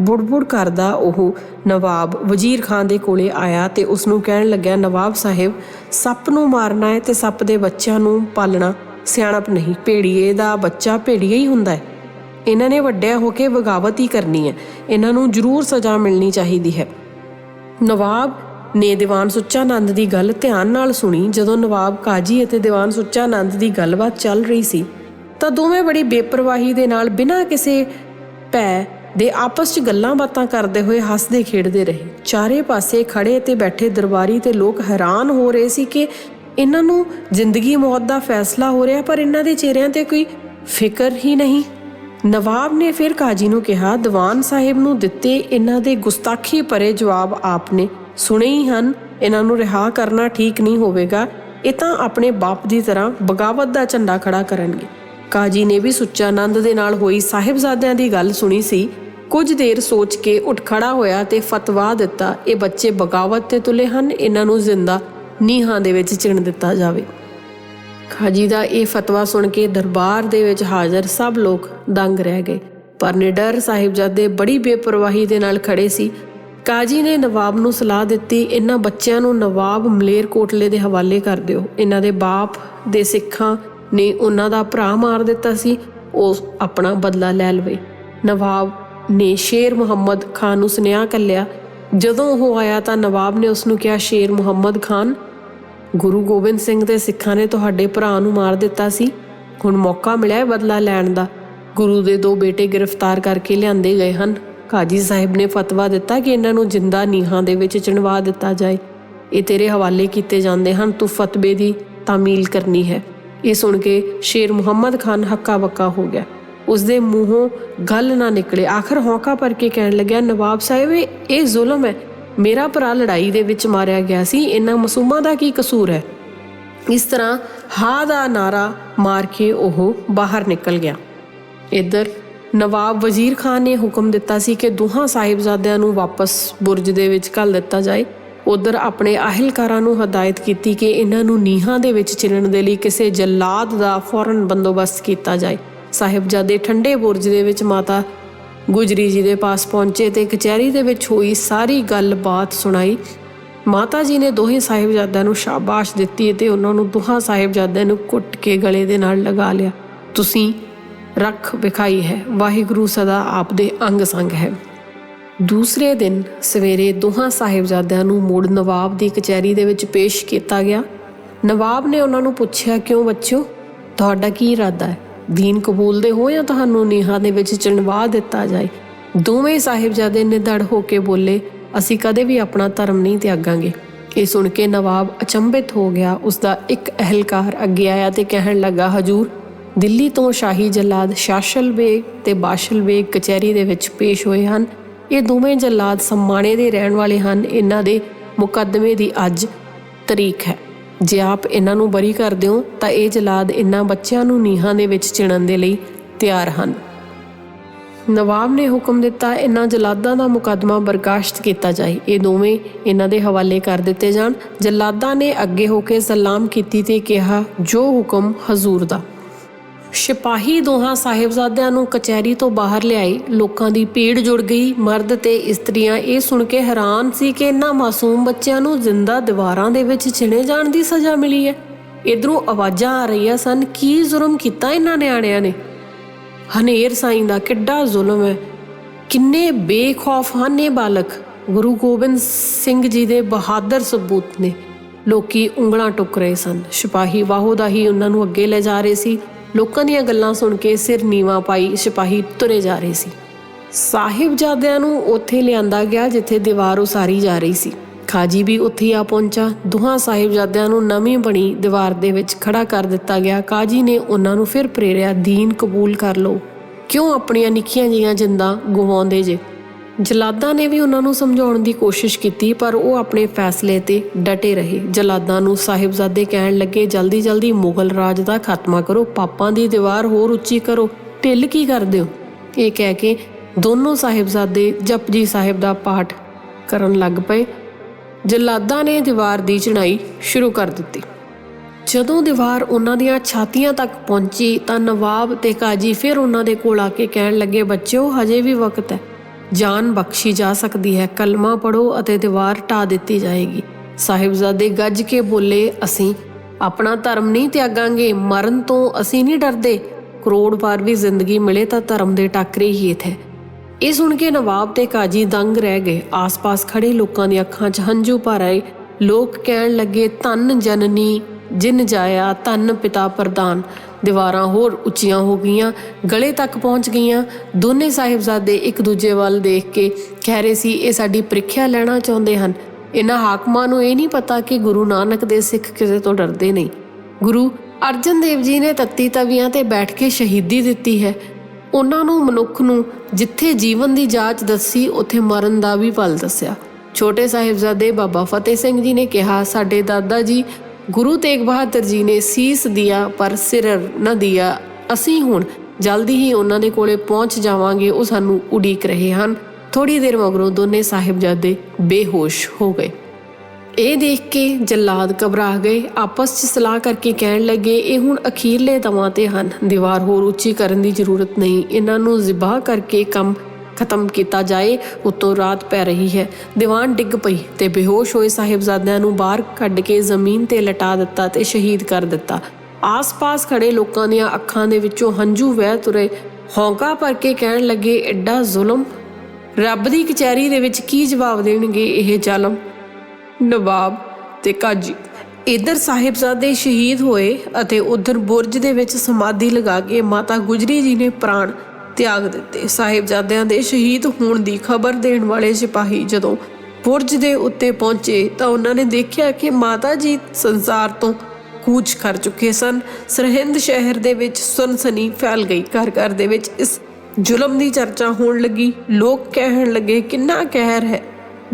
S1: ਬੁੜਬੁੜ ਕਰਦਾ ਉਹ ਨਵਾਬ ਵਜ਼ੀਰ ਖਾਨ ਦੇ ਕੋਲੇ ਆਇਆ ਤੇ ਉਸ ਨੂੰ ਕਹਿਣ ਲੱਗਿਆ, ਨਵਾਬ ਸਾਹਿਬ, ਸੱਪ ਨੂੰ ਮਾਰਨਾ ਹੈ ਤੇ ਸੱਪ ਦੇ ਬੱਚਿਆਂ ਨੂੰ ਪਾਲਣਾ ਸਿਆਣਪ ਨਹੀਂ, ਭੇੜੀਏ ਦਾ ਬੱਚਾ ਭੇੜੀਆ ਹੀ ਹੁੰਦਾ ਹੈ। ਇਹਨਾਂ ਨੇ ਵੱਡਿਆ ਹੋ ਕੇ ਬਗਾਵਤ ਹੀ ਕਰਨੀ ਹੈ। ਇਹਨਾਂ ਨੂੰ ਜ਼ਰੂਰ ਸਜ਼ਾ ਮਿਲਣੀ ਚਾਹੀਦੀ ਹੈ। ਨਵਾਬ ਨੇ ਦੀਵਾਨ ਸੁੱਚਾਨੰਦ ਦੀ ਗੱਲ ਧਿਆਨ ਨਾਲ ਸੁਣੀ। ਜਦੋਂ ਨਵਾਬ ਕਾਜੀ ਅਤੇ ਦੀਵਾਨ ਸੁੱਚਾਨੰਦ ਦੀ ਗੱਲਬਾਤ ਚੱਲ ਰਹੀ ਸੀ, ਤਾਂ ਦੋਵੇਂ ਬੜੀ ਬੇਪਰਵਾਹੀ ਦੇ ਨਾਲ ਬਿਨਾਂ ਕਿਸੇ ਭੈ ਦੇ ਆਪਸ 'ਚ ਗੱਲਾਂ ਬਾਤਾਂ ਕਰਦੇ ਹੋਏ ਹੱਸਦੇ ਖੇਡਦੇ ਰਹੇ। ਚਾਰੇ ਪਾਸੇ ਖੜੇ ਤੇ ਬੈਠੇ ਦਰਬਾਰੀ ਤੇ ਲੋਕ ਹੈਰਾਨ ਹੋ ਰਹੇ ਸੀ ਕਿ ਇਹਨਾਂ ਨੂੰ ਜ਼ਿੰਦਗੀ ਮੌਤ ਦਾ ਫੈਸਲਾ ਹੋ ਰਿਹਾ, ਪਰ ਇਹਨਾਂ ਦੇ ਚਿਹਰਿਆਂ ਤੇ ਕੋਈ ਫਿਕਰ ਹੀ ਨਹੀਂ। ਨਵਾਬ ਨੇ ਫਿਰ ਕਾਜੀ ਨੂੰ ਕਿਹਾ, ਦੀਵਾਨ ਸਾਹਿਬ ਨੂੰ ਦਿੱਤੇ ਇਹਨਾਂ ਦੇ ਗੁਸਤਾਖੀ ਭਰੇ ਜਵਾਬ ਆਪਨੇ। ਸੁਣੇ ਹੀ ਹਨ, ਇਹਨਾਂ ਨੂੰ ਰਿਹਾ ਕਰਨਾ ਠੀਕ ਨਹੀਂ ਹੋਵੇਗਾ। ਇਹ ਤਾਂ ਆਪਣੇ ਬਾਪ ਦੀ ਤਰ੍ਹਾਂ ਬਗਾਵਤ ਦਾ ਝੰਡਾ ਖੜਾ ਕਰਨਗੇ। ਕਾਜੀ ਨੇ ਵੀ ਸੁੱਚਾਨੰਦ ਦੇ ਨਾਲ ਹੋਈ ਸਾਹਿਬਜ਼ਾਦਿਆਂ ਦੀ ਗੱਲ ਸੁਣੀ ਸੀ। ਕੁਝ ਦੇਰ ਸੋਚ ਕੇ ਉੱਠ ਖੜਾ ਹੋਇਆ ਤੇ ਫਤਵਾ ਦਿੱਤਾ, ਇਹ ਬੱਚੇ ਬਗਾਵਤ ਤੇ ਤੁਲੇ ਹਨ, ਇਹਨਾਂ ਨੂੰ ਜ਼ਿੰਦਾ ਨੀਹਾਂ ਦੇ ਵਿੱਚ ਚਿਣ ਦਿੱਤਾ ਜਾਵੇ। ਖਾਜੀ ਦਾ ਇਹ ਫਤਵਾ ਸੁਣ ਕੇ ਦਰਬਾਰ ਦੇ ਵਿੱਚ ਹਾਜ਼ਰ ਸਭ ਲੋਕ ਦੰਗ ਰਹਿ ਗਏ, ਪਰ ਨਿਡਰ ਸਾਹਿਬਜ਼ਾਦੇ ਬੜੀ ਬੇਪਰਵਾਹੀ ਦੇ ਨਾਲ ਖੜੇ ਸੀ। ਕਾਜੀ ਨੇ ਨਵਾਬ ਨੂੰ ਸਲਾਹ ਦਿੱਤੀ, ਇਹਨਾਂ ਬੱਚਿਆਂ ਨੂੰ ਨਵਾਬ ਮਲੇਰ ਕੋਟਲੇ ਦੇ ਹਵਾਲੇ ਕਰ ਦਿਓ। ਇਹਨਾਂ ਦੇ ਬਾਪ ਦੇ ਸਿੱਖਾਂ ਨੇ ਉਹਨਾਂ ਦਾ ਭਰਾ ਮਾਰ ਦਿੱਤਾ ਸੀ, ਉਹ ਆਪਣਾ ਬਦਲਾ ਲੈ ਲਵੇ। ਨਵਾਬ ਨੇ ਸ਼ੇਰ ਮੁਹੰਮਦ ਖਾਨ ਨੂੰ ਸੁਨੇਹਾ ਕੱਲਿਆ। ਜਦੋਂ ਉਹ ਆਇਆ ਤਾਂ ਨਵਾਬ ਨੇ ਉਸ ਨੂੰ ਕਿਹਾ, ਸ਼ੇਰ ਮੁਹੰਮਦ ਖਾਨ, ਗੁਰੂ ਗੋਬਿੰਦ ਸਿੰਘ ਦੇ ਸਿੱਖਾਂ ਨੇ ਤੁਹਾਡੇ ਭਰਾ ਨੂੰ ਮਾਰ ਦਿੱਤਾ ਸੀ। ਹੁਣ ਮੌਕਾ ਮਿਲਿਆ ਹੈ ਬਦਲਾ ਲੈਣ ਦਾ। ਗੁਰੂ ਦੇ ਦੋ ਬੇਟੇ ਗ੍ਰਿਫਤਾਰ ਕਰਕੇ ਲਿਆਂਦੇ ਗਏ ਹਨ। ਕਾਜੀ ਸਾਹਿਬ ਨੇ ਫਤਵਾ ਦਿੱਤਾ ਕਿ ਇਹਨਾਂ ਨੂੰ ਜਿੰਦਾ ਨੀਹਾਂ ਦੇ ਵਿੱਚ ਚਿਣਵਾ ਦਿੱਤਾ ਜਾਏ। ਇਹ ਤੇਰੇ ਹਵਾਲੇ ਕੀਤੇ ਜਾਂਦੇ ਹਨ। ਤੂੰ ਫਤਵੇ ਦੀ ਤਾਮੀਲ ਕਰਨੀ ਹੈ। ਇਹ ਸੁਣ ਕੇ ਸ਼ੇਰ ਮੁਹੰਮਦ ਖਾਨ ਹੱਕਾ ਬੱਕਾ ਹੋ ਗਿਆ। ਉਸ ਦੇ ਮੂੰਹੋਂ ਗੱਲ ਨਾ ਨਿਕਲੇ। ਆਖਰ ਹੌਂਕਾ ਭਰ ਕੇ ਕਹਿਣ ਲੱਗਿਆ, ਨਵਾਬ ਸਾਹਿਬ, ਇਹ ਜ਼ੁਲਮ ਹੈ। ਮੇਰਾ ਭਰਾ ਲੜਾਈ ਦੇ ਵਿੱਚ ਮਾਰਿਆ ਗਿਆ ਸੀ। ਇਹਨਾਂ ਮਾਸੂਮਾਂ ਦਾ ਕੀ ਕਸੂਰ ਹੈ? ਇਸ ਤਰ੍ਹਾਂ ਹਾ ਦਾ ਨਾਰਾ ਮਾਰ ਕੇ ਉਹ ਬਾਹਰ ਨਿਕਲ ਗਿਆ। ਇੱਧਰ ਨਵਾਬ ਵਜ਼ੀਰ ਖਾਨ ਨੇ ਹੁਕਮ ਦਿੱਤਾ ਸੀ ਕਿ ਦੋਹਾਂ ਸਾਹਿਬਜ਼ਾਦਿਆਂ ਨੂੰ ਵਾਪਸ ਬੁਰਜ ਦੇ ਵਿੱਚ ਘੱਲ ਦਿੱਤਾ ਜਾਏ। ਉਧਰ ਆਪਣੇ ਅਹਿਲਕਾਰਾਂ ਨੂੰ ਹਦਾਇਤ ਕੀਤੀ ਕਿ ਇਹਨਾਂ ਨੂੰ ਨੀਹਾਂ ਦੇ ਵਿੱਚ ਚਿਣਨ ਦੇ ਲਈ ਕਿਸੇ ਜਲਾਦ ਦਾ ਫੌਰਨ ਬੰਦੋਬਸਤ ਕੀਤਾ ਜਾਏ। ਸਾਹਿਬਜ਼ਾਦੇ ਠੰਡੇ ਬੁਰਜ ਦੇ ਵਿੱਚ ਮਾਤਾ ਗੁਜਰੀ ਜੀ ਦੇ ਪਾਸ ਪਹੁੰਚੇ ਤੇ ਕਚਹਿਰੀ ਦੇ ਵਿੱਚ ਹੋਈ ਸਾਰੀ ਗੱਲਬਾਤ ਸੁਣਾਈ। ਮਾਤਾ ਜੀ ਨੇ ਦੋਹੇ ਸਾਹਿਬਜ਼ਾਦਿਆਂ ਨੂੰ ਸ਼ਾਬਾਸ਼ ਦਿੱਤੀ ਤੇ ਉਹਨਾਂ ਨੂੰ ਦੋਹਾਂ ਸਾਹਿਬਜ਼ਾਦਿਆਂ ਨੂੰ ਕੁੱਟ ਕੇ ਗਲੇ ਦੇ ਨਾਲ ਲਗਾ ਲਿਆ। ਤੁਸੀਂ ਰੱਖ ਵਿਖਾਈ ਹੈ, ਵਾਹਿਗੁਰੂ ਸਦਾ ਆਪ ਦੇ ਅੰਗ ਸੰਗ ਹੈ। ਦੂਸਰੇ ਦਿਨ ਸਵੇਰੇ ਦੋਹਾਂ ਸਾਹਿਬਜ਼ਾਦਿਆਂ ਨੂੰ ਮੁੜ ਨਵਾਬ ਦੀ ਕਚਹਿਰੀ ਦੇ ਵਿੱਚ ਪੇਸ਼ ਕੀਤਾ ਗਿਆ। ਨਵਾਬ ਨੇ ਉਹਨਾਂ ਨੂੰ ਪੁੱਛਿਆ, ਕਿਉਂ ਬੱਚਿਓ, ਤੁਹਾਡਾ ਕੀ ਇਰਾਦਾ ਹੈ? ਦੀਨ ਕਬੂਲਦੇ ਹੋ ਜਾਂ ਤੁਹਾਨੂੰ ਨੀਹਾਂ ਦੇ ਵਿੱਚ ਚਿਣਵਾ ਦਿੱਤਾ ਜਾਏ। ਦੋਵੇਂ ਸਾਹਿਬਜ਼ਾਦੇ ਨਿਧੜ ਹੋ ਕੇ ਬੋਲੇ, ਅਸੀਂ ਕਦੇ ਵੀ ਆਪਣਾ ਧਰਮ ਨਹੀਂ ਤਿਆਗਾਂਗੇ। ਇਹ ਸੁਣ ਕੇ ਨਵਾਬ ਅਚੰਭਿਤ ਹੋ ਗਿਆ ਉਸ ਦਾ ਇੱਕ ਅਹਿਲਕਾਰ ਅੱਗੇ ਆਇਆ ਤੇ ਕਹਿਣ ਲੱਗਾ, ਹਜੂਰ, ਦਿੱਲੀ ਤੋਂ ਸ਼ਾਹੀ ਜਲਾਦ ਸ਼ਾਸ਼ਲ ਬੇਗ ਤੇ ਬਾਸ਼ਲ ਬੇਗ ਕਚਹਿਰੀ ਦੇ ਵਿੱਚ ਪੇਸ਼ ਹੋਏ ਹਨ। ਇਹ ਦੋਵੇਂ ਜਲਾਦ ਸਮਾਣੇ ਦੇ ਰਹਿਣ ਵਾਲੇ ਹਨ। ਇਹਨਾਂ ਦੇ ਮੁਕੱਦਮੇ ਦੀ ਅੱਜ ਤਰੀਕ ਹੈ। ਜੇ ਆਪ ਇਹਨਾਂ ਨੂੰ ਬਰੀ ਕਰ ਦਿਓ, ਤਾਂ ਇਹ ਜਲਾਦ ਇਹਨਾਂ ਬੱਚਿਆਂ ਨੂੰ ਨੀਹਾਂ ਦੇ ਵਿੱਚ ਚਿਣਨ ਦੇ ਲਈ ਤਿਆਰ ਹਨ। ਨਵਾਬ ਨੇ ਹੁਕਮ ਦਿੱਤਾ, ਇਹਨਾਂ ਜਲਾਦਾਂ ਦਾ ਮੁਕੱਦਮਾ ਬਰਗਾਸ਼ਤ ਕੀਤਾ ਜਾਏ। ਇਹ ਦੋਵੇਂ ਇਹਨਾਂ ਦੇ ਹਵਾਲੇ ਕਰ ਦਿੱਤੇ ਜਾਣ। ਜਲਾਦਾਂ ਨੇ ਅੱਗੇ ਹੋ ਕੇ ਸਲਾਮ ਕੀਤੀ ਤੇ ਕਿਹਾ, ਜੋ ਹੁਕਮ ਹਜ਼ੂਰ ਦਾ। ਸਿਪਾਹੀ ਦੋਹਾਂ ਸਾਹਿਬਜ਼ਾਦਿਆਂ ਨੂੰ ਕਚਹਿਰੀ ਤੋਂ ਬਾਹਰ ਲਿਆਏ ਲੋਕਾਂ ਦੀ ਭੀੜ ਜੁੜ ਗਈ। ਮਰਦ ਤੇ ਇਸਤਰੀਆਂ ਇਹ ਸੁਣ ਕੇ ਹੈਰਾਨ ਸੀ ਕਿ ਇਹਨਾਂ ਮਾਸੂਮ ਬੱਚਿਆਂ ਨੂੰ ਜ਼ਿੰਦਾ ਦੀਵਾਰਾਂ ਦੇ ਵਿੱਚ ਚਿਣੇ ਜਾਣ ਦੀ ਸਜ਼ਾ ਮਿਲੀ ਹੈ। ਇਧਰੋਂ ਆਵਾਜ਼ਾਂ ਆ ਰਹੀਆਂ ਸਨ, ਕੀ ਜ਼ੁਲਮ ਕੀਤਾ ਇਹਨਾਂ ਨਿਆਣਿਆਂ ਨੇ? ਹਨੇਰ ਸਾਈਂ ਦਾ ਕਿੱਡਾ ਜ਼ੁਲਮ ਹੈ। ਕਿੰਨੇ ਬੇਖੌਫ ਹਨ ਇਹ ਬਾਲਕ। ਗੁਰੂ ਗੋਬਿੰਦ ਸਿੰਘ ਜੀ ਦੇ ਬਹਾਦਰ ਸਬੂਤ ਨੇ। ਲੋਕੀ ਉਂਗਲਾਂ ਟੁੱਕ ਰਹੇ ਸਨ। ਸਿਪਾਹੀ ਵਾਹੋ ਦਾ ਹੀ ਉਹਨਾਂ ਨੂੰ ਅੱਗੇ ਲੈ ਜਾ ਰਹੇ ਸੀ। ਲੋਕਾਂ ਦੀਆਂ ਗੱਲਾਂ ਸੁਣ ਕੇ ਸਿਰ ਨੀਵਾ ਪਾਈ ਸਿਪਾਹੀ ਤੁਰੇ ਜਾ ਰਹੇ ਸੀ। ਸਾਹਿਬਜ਼ਾਦਿਆਂ ਨੂੰ ਉੱਥੇ ਲਿਆਂਦਾ ਗਿਆ ਜਿੱਥੇ ਦੀਵਾਰ ਉਸਾਰੀ ਜਾ ਰਹੀ ਸੀ। ਖਾਜੀ ਵੀ ਉੱਥੇ ਆ ਪਹੁੰਚਾ। ਦੋਹਾਂ ਸਾਹਿਬਜ਼ਾਦਿਆਂ ਨੂੰ ਨਵੀਂ ਬਣੀ ਦੀਵਾਰ ਦੇ ਵਿੱਚ ਖੜਾ ਕਰ ਦਿੱਤਾ ਗਿਆ। ਕਾਜੀ ਨੇ ਉਹਨਾਂ ਨੂੰ ਫਿਰ ਪ੍ਰੇਰਿਆ, ਦੀਨ ਕਬੂਲ ਕਰ ਲਓ। ਕਿਉਂ ਆਪਣੀਆਂ ਨਿੱਕੀਆਂ ਜੀਆਂ ਜਿੰਦਾਂ ਗਵਾਉਂਦੇ ਜੇ? ਜਲਾਦਾਂ ਨੇ ਵੀ ਉਹਨਾਂ ਨੂੰ ਸਮਝਾਉਣ ਦੀ ਕੋਸ਼ਿਸ਼ ਕੀਤੀ, ਪਰ ਉਹ ਆਪਣੇ ਫੈਸਲੇ ਤੇ ਡਟੇ ਰਹੇ। ਜਲਾਦਾਂ ਨੂੰ ਸਾਹਿਬਜ਼ਾਦੇ ਕਹਿਣ ਲੱਗੇ, ਜਲਦੀ ਜਲਦੀ ਮੁਗਲ ਰਾਜ ਦਾ ਖਾਤਮਾ ਕਰੋ, ਪਾਪਾਂ ਦੀ ਦੀਵਾਰ ਹੋਰ ਉੱਚੀ ਕਰੋ। ਢਿੱਲ ਕੀ ਕਰਦੇ ਹੋ? ਇਹ ਕਹਿ ਕੇ ਦੋਨੋਂ ਸਾਹਿਬਜ਼ਾਦੇ ਜਪਜੀ ਸਾਹਿਬ ਦਾ ਪਾਠ ਕਰਨ ਲੱਗ ਪਏ। ਜਲਾਦਾਂ ਨੇ ਦੀਵਾਰ ਦੀ ਚੜਾਈ ਸ਼ੁਰੂ ਕਰ ਦਿੱਤੀ। ਜਦੋਂ ਦੀਵਾਰ ਉਹਨਾਂ ਦੀਆਂ ਛਾਤੀਆਂ ਤੱਕ ਪਹੁੰਚੀ, ਤਾਂ ਨਵਾਬ ਤੇ ਕਾਜੀ ਫਿਰ ਉਹਨਾਂ ਦੇ ਕੋਲ ਆ ਕੇ ਕਹਿਣ ਲੱਗੇ, ਬੱਚਿਓ, ਹਜੇ ਵੀ ਵਕਤ ਹੈ। ਜਾਨ ਬਖਸ਼ੀ ਜਾ ਸਕਦੀ ਹੈ, ਕਲਮਾ ਪੜੋ ਅਤੇ ਦੀਵਾਰ ਢਾ ਦਿੱਤੀ ਜਾਏਗੀ। ਸਾਹਿਬਜ਼ਾਦੇ ਗੱਜ ਕੇ ਬੋਲੇ, ਅਸੀਂ ਆਪਣਾ ਧਰਮ ਨਹੀਂ ਤਿਆਗਾਂਗੇ, ਮਰਨ ਤੋਂ ਅਸੀਂ ਨਹੀਂ ਡਰਦੇ। ਕਰੋੜ ਵਾਰ ਵੀ ਜ਼ਿੰਦਗੀ ਮਿਲੇ ਤਾਂ ਧਰਮ ਦੇ ਟਾਕਰੇ ਹੀ ਇਥੇ। ਇਹ ਸੁਣ ਕੇ ਨਵਾਬ ਤੇ ਕਾਜੀ ਦੰਗ ਰਹਿ ਗਏ। ਆਸ-ਪਾਸ ਖੜੇ ਲੋਕਾਂ ਦੀਆਂ ਅੱਖਾਂ 'ਚ ਹੰਝੂ ਭਰ ਆਏ। ਲੋਕ ਕਹਿਣ ਲੱਗੇ, ਧੰਨ ਜਨਨੀ, ਜਿਨ ਜਾਇਆ ਧੰਨ ਪਿਤਾ ਪ੍ਰਦਾਨ ਦੀਵਾਰਾਂ ਹੋਰ ਉੱਚੀਆਂ ਹੋ ਗਈਆਂ, ਗਲੇ ਤੱਕ ਪਹੁੰਚ ਗਈਆਂ। ਦੋਨੇ ਸਾਹਿਬਜ਼ਾਦੇ ਇੱਕ ਦੂਜੇ ਵੱਲ ਦੇਖ ਕੇ ਕਹਿ ਰਹੇ ਸੀ, ਇਹ ਸਾਡੀ ਪ੍ਰੀਖਿਆ ਲੈਣਾ ਚਾਹੁੰਦੇ ਹਨ। ਇਹਨਾਂ ਹਾਕਮਾਂ ਨੂੰ ਇਹ ਨਹੀਂ ਪਤਾ ਕਿ ਗੁਰੂ ਨਾਨਕ ਦੇ ਸਿੱਖ ਕਿਸੇ ਤੋਂ ਡਰਦੇ ਨਹੀਂ। ਗੁਰੂ ਅਰਜਨ ਦੇਵ ਜੀ ਨੇ ਤੱਤੀ ਤਵੀਆਂ ਤੇ ਬੈਠ ਕੇ ਸ਼ਹੀਦੀ ਦਿੱਤੀ ਹੈ। ਉਹਨਾਂ ਨੂੰ ਮਨੁੱਖ ਨੂੰ ਜਿੱਥੇ ਜੀਵਨ ਦੀ ਜਾਂਚ ਦੱਸੀ, ਉੱਥੇ ਮਰਨ ਦਾ ਵੀ ਪਲ ਦੱਸਿਆ। ਛੋਟੇ ਸਾਹਿਬਜ਼ਾਦੇ ਬਾਬਾ ਫਤਿਹ ਸਿੰਘ ਜੀ ਨੇ ਕਿਹਾ, ਸਾਡੇ ਦਾਦਾ ਜੀ ਗੁਰੂ ਤੇਗ ਬਹਾਦਰ ਜੀ ਨੇ ਸੀਸ ਦਿਆ, ਪਰ ਸਿਰ ਨ ਦਿਆ। ਅਸੀਂ ਹੁਣ ਜਲਦੀ ਹੀ ਉਹਨਾਂ ਦੇ ਕੋਲੇ ਪਹੁੰਚ ਜਾਵਾਂਗੇ, ਉਹ ਸਾਨੂੰ ਉਡੀਕ ਰਹੇ ਹਨ। ਥੋੜੀ ਦੇਰ ਮਗਰੋਂ ਦੋਨੇ ਸਾਹਿਬਜ਼ਾਦੇ ਬੇਹੋਸ਼ ਹੋ ਗਏ। ਇਹ ਦੇਖ ਕੇ ਜਲਾਦ ਘਬਰਾ ਗਏ। ਆਪਸ 'ਚ ਸਲਾਹ ਕਰਕੇ ਕਹਿਣ ਲੱਗੇ, ਇਹ ਹੁਣ ਅਖੀਰਲੇ ਦਮਾਂ ਤੇ ਹਨ। ਦੀਵਾਰ ਹੋਰ ਉੱਚੀ ਕਰਨ ਦੀ ਜ਼ਰੂਰਤ ਨਹੀਂ। ਇਹਨਾਂ ਨੂੰ ਜ਼ਿਬਾਹ ਕਰਕੇ ਕੰਮ ਖਤਮ ਕੀਤਾ ਜਾਏ, ਉਤੋਂ ਰਾਤ ਪੈ ਰਹੀ ਹੈ। ਦੀਵਾਨ ਡਿੱਗ ਪਈ ਤੇ ਬੇਹੋਸ਼ ਹੋਏ ਸਾਹਿਬਜ਼ਾਦਿਆਂ ਨੂੰ ਬਾਹਰ ਕੱਢ ਕੇ ਜ਼ਮੀਨ ਤੇ ਲਟਾ ਦਿੱਤਾ ਤੇ ਸ਼ਹੀਦ ਕਰ ਦਿੱਤਾ। ਆਸ-ਪਾਸ ਖੜੇ ਲੋਕਾਂ ਦੀਆਂ ਅੱਖਾਂ ਦੇ ਵਿੱਚੋਂ ਹੰਝੂ ਵਹਿ ਤੁਰੇ। ਹੌਂਕਾ ਭਰ ਕੇ ਕਹਿਣ ਲੱਗੇ, ਐਡਾ ਜ਼ੁਲਮ? ਰੱਬ ਦੀ ਕਚਹਿਰੀ ਦੇ ਵਿੱਚ ਕੀ ਜਵਾਬ ਦੇਣਗੇ ਇਹ ਜ਼ਾਲਮ? ਨਵਾਬ ਤੇ ਕਾਜੀ। ਇਧਰ ਸਾਹਿਬਜ਼ਾਦੇ ਸ਼ਹੀਦ ਹੋਏ ਅਤੇ ਉਧਰ ਬੁਰਜ ਦੇ ਵਿੱਚ ਸਮਾਧੀ ਲਗਾ ਕੇ ਮਾਤਾ ਗੁਜਰੀ ਜੀ ਨੇ ਪ੍ਰਾਣ ਤਿਆਗ ਦਿੱਤੇ। ਸਾਹਿਬਜ਼ਾਦਿਆਂ ਦੇ ਸ਼ਹੀਦ ਹੋਣ ਦੀ ਖਬਰ ਦੇਣ ਵਾਲੇ ਸਿਪਾਹੀ ਜਦੋਂ ਬੁਰਜ ਦੇ ਉੱਤੇ ਪਹੁੰਚੇ ਤਾਂ ਉਹਨਾਂ ਨੇ ਦੇਖਿਆ ਕਿ ਮਾਤਾ ਜੀ ਸੰਸਾਰ ਤੋਂ ਕੂਚ ਕਰ ਚੁੱਕੇ ਸਨ। ਸਰਹਿੰਦ ਸ਼ਹਿਰ ਦੇ ਵਿੱਚ ਸੁਨਸਨੀ ਫੈਲ ਗਈ। ਘਰ ਘਰ ਦੇ ਵਿੱਚ ਇਸ ਜ਼ੁਲਮ ਦੀ ਚਰਚਾ ਹੋਣ ਲੱਗੀ। ਲੋਕ ਕਹਿਣ ਲੱਗੇ, ਕਿੰਨਾ ਕਹਿਰ ਹੈ।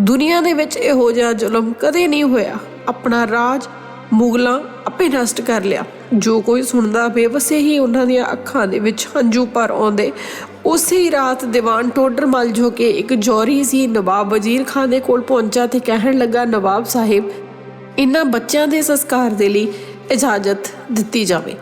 S1: ਦੁਨੀਆ ਦੇ ਵਿੱਚ ਇਹੋ ਜਿਹਾ ਜ਼ੁਲਮ ਕਦੇ ਨਹੀਂ ਹੋਇਆ। ਆਪਣਾ ਰਾਜ ਮੁਗਲਾਂ ਆਪੇ ਨਸ਼ਟ ਕਰ ਲਿਆ। ਜੋ ਕੋਈ ਸੁਣਦਾ ਬੇਵਸੇ ਹੀ ਉਹਨਾਂ ਦੀਆਂ ਅੱਖਾਂ ਦੇ ਵਿੱਚ ਹੰਝੂ ਭਰ ਆਉਂਦੇ। ਉਸੇ ਰਾਤ ਦੀਵਾਨ ਟੋਡਰ ਟੋਡਰਮਲ ਜੋ ਕਿ ਇੱਕ ਜੌਰੀ ਸੀ, ਨਵਾਬ ਵਜ਼ੀਰ ਖਾਨ ਦੇ ਕੋਲ ਪਹੁੰਚਾ ਤੇ ਕਹਿਣ ਲੱਗਾ, ਨਵਾਬ ਸਾਹਿਬ ਇਹਨਾਂ ਬੱਚਿਆਂ ਦੇ ਸੰਸਕਾਰ ਦੇ ਲਈ ਇਜਾਜ਼ਤ ਦਿੱਤੀ ਜਾਵੇ।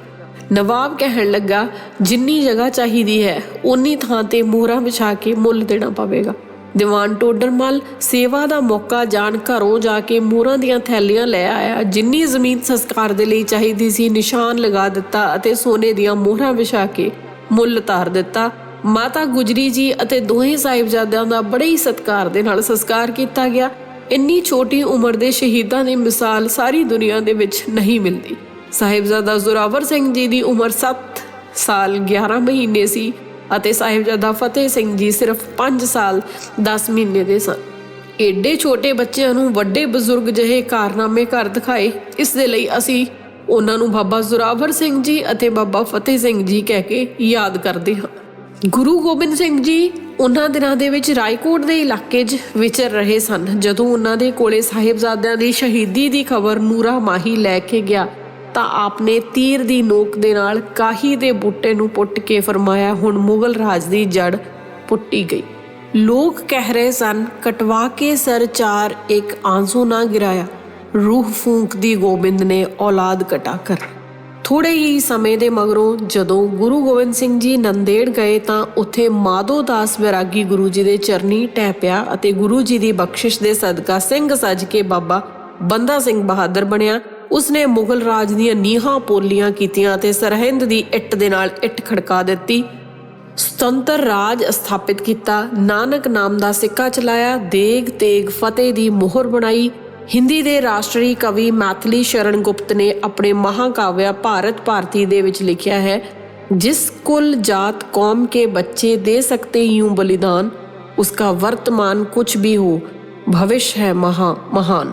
S1: ਨਵਾਬ ਕਹਿਣ ਲੱਗਾ, ਜਿੰਨੀ ਜਗ੍ਹਾ ਚਾਹੀਦੀ ਹੈ ਉਨੀ ਥਾਂ ਤੇ ਮੋਹਰਾਂ ਵਿਛਾ ਕੇ ਮੁੱਲ ਦੇਣਾ ਪਵੇਗਾ। ਦੀਵਾਨ ਟੋਡਰਮਲ ਸੇਵਾ ਦਾ ਮੌਕਾ ਜਾਣ ਘਰੋਂ ਜਾ ਕੇ ਮੋਹਰਾਂ ਦੀਆਂ ਥੈਲੀਆਂ ਲੈ ਆਇਆ। ਜਿੰਨੀ ਜ਼ਮੀਨ ਸੰਸਕਾਰ ਦੇ ਲਈ ਚਾਹੀਦੀ ਸੀ, ਨਿਸ਼ਾਨ ਲਗਾ ਦਿੱਤਾ ਅਤੇ ਸੋਨੇ ਦੀਆਂ ਮੋਹਰਾਂ ਵਿਛਾ ਕੇ ਮੁੱਲ ਉਤਾਰ ਦਿੱਤਾ। ਮਾਤਾ ਗੁਜਰੀ ਜੀ ਅਤੇ ਦੋਹੇ ਸਾਹਿਬਜ਼ਾਦਿਆਂ ਦਾ ਬੜੇ ਹੀ ਸਤਿਕਾਰ ਦੇ ਨਾਲ ਸੰਸਕਾਰ ਕੀਤਾ ਗਿਆ। ਇੰਨੀ ਛੋਟੀ ਉਮਰ ਦੇ ਸ਼ਹੀਦਾਂ ਦੀ ਮਿਸਾਲ ਸਾਰੀ ਦੁਨੀਆ ਦੇ ਵਿੱਚ ਨਹੀਂ ਮਿਲਦੀ। ਸਾਹਿਬਜ਼ਾਦਾ ਜ਼ੋਰਾਵਰ ਸਿੰਘ ਜੀ ਦੀ ਉਮਰ 7 ਸਾਲ 11 ਮਹੀਨੇ ਸੀ। ਅਤੇ ਸਾਹਿਬਜ਼ਾਦਾ ਫਤਿਹ ਸਿੰਘ ਜੀ ਸਿਰਫ 5 ਸਾਲ 10 ਮਹੀਨੇ ਦੇ ਸਨ। ਏਡੇ ਛੋਟੇ ਬੱਚਿਆਂ ਨੂੰ ਵੱਡੇ ਬਜ਼ੁਰਗ ਜਿਹੇ ਕਾਰਨਾਮੇ ਕਰ ਦਿਖਾਏ, ਇਸ ਦੇ ਲਈ ਅਸੀਂ ਉਹਨਾਂ ਨੂੰ ਬਾਬਾ ਜ਼ੋਰਾਵਰ ਸਿੰਘ ਜੀ ਅਤੇ ਬਾਬਾ ਫਤਿਹ ਸਿੰਘ ਜੀ ਕਹਿ ਕੇ ਯਾਦ ਕਰਦੇ ਹਾਂ। ਗੁਰੂ ਗੋਬਿੰਦ ਸਿੰਘ ਜੀ ਉਹਨਾਂ ਦਿਨਾਂ ਦੇ ਵਿੱਚ ਰਾਏਕੋਟ ਦੇ ਇਲਾਕੇ 'ਚ ਵਿਚਰ ਰਹੇ ਸਨ, ਜਦੋਂ ਉਹਨਾਂ ਦੇ ਕੋਲੇ ਸਾਹਿਬਜ਼ਾਦਿਆਂ ਦੀ ਸ਼ਹੀਦੀ ਦੀ ਖਬਰ ਨੂਰਾ ਮਾਹੀ ਲੈ ਕੇ ਗਿਆ। ਤਾਂ ਆਪਨੇ ਤੀਰ ਦੀ ਨੋਕ ਦੇ ਨਾਲ ਕਾਹੀ ਦੇ ਬੂਟੇ ਨੂੰ ਪੁੱਟ ਕੇ ਫਰਮਾਇਆ, ਹੁਣ ਮੁਗਲ ਰਾਜ ਦੀ ਜੜ ਪੁੱਟੀ ਗਈ। ਲੋਕ ਕਹਿ ਰਹੇ ਸਨ, ਕਟਵਾ ਕੇ ਸਰ ਚਾਰ ਇੱਕ ਆਂਸੂ ਨਾ ਗਿਰਾਇਆ। ਰੂਹ ਫੂਕਦੀ ਗੋਬਿੰਦ ਨੇ ਔਲਾਦ ਕਟਾ ਕਰ। ਥੋੜੇ ਹੀ ਸਮੇਂ ਦੇ ਮਗਰੋਂ ਜਦੋਂ ਗੁਰੂ ਗੋਬਿੰਦ ਸਿੰਘ ਜੀ ਨੰਦੇੜ ਗਏ ਤਾਂ ਉੱਥੇ ਮਾਧੋ ਦਾਸ ਵਿਰਾਗੀ ਗੁਰੂ ਜੀ ਦੇ ਚਰਨੀ ਟਹਿ ਪਿਆ ਅਤੇ ਗੁਰੂ ਜੀ ਦੀ ਬਖਸ਼ਿਸ਼ ਦੇ ਸਦਕਾ ਸਿੰਘ ਸੱਜ ਕੇ ਬਾਬਾ ਬੰਦਾ ਸਿੰਘ ਬਹਾਦਰ ਬਣਿਆ। ਉਸਨੇ ਮੁਗਲ ਰਾਜ ਦੀਆਂ ਨੀਹਾਂ ਪੋਲੀਆਂ ਕੀਤੀਆਂ ਅਤੇ ਸਰਹਿੰਦ ਦੀ ਇੱਟ ਦੇ ਨਾਲ ਇੱਟ ਖੜਕਾ ਦਿੱਤੀ। ਸੁਤੰਤਰ ਰਾਜ ਸਥਾਪਿਤ ਕੀਤਾ। ਨਾਨਕ ਨਾਮ ਦਾ ਸਿੱਕਾ ਚਲਾਇਆ। ਦੇਗ ਤੇਗ ਫਤਿਹ ਦੀ ਮੋਹਰ ਬਣਾਈ। ਹਿੰਦੀ ਦੇ ਰਾਸ਼ਟਰੀ ਕਵੀ ਮੈਥਲੀ ਸ਼ਰਨ ਗੁਪਤ ਨੇ ਆਪਣੇ ਮਹਾਕਾਵਿਆ ਭਾਰਤ ਭਾਰਤੀ ਦੇ ਵਿੱਚ ਲਿਖਿਆ ਹੈ, ਜਿਸ ਕੁਲ ਜਾਤ ਕੌਮ ਕੇ ਬੱਚੇ ਦੇ ਸਕਤੇ यूं ਬਲੀਦਾਨ, ਉਸਕਾ ਵਰਤਮਾਨ ਕੁਛ ਵੀ ਹੋ, ਭਵਿਸ਼ ਹੈ ਮਹਾ ਮਹਾਨ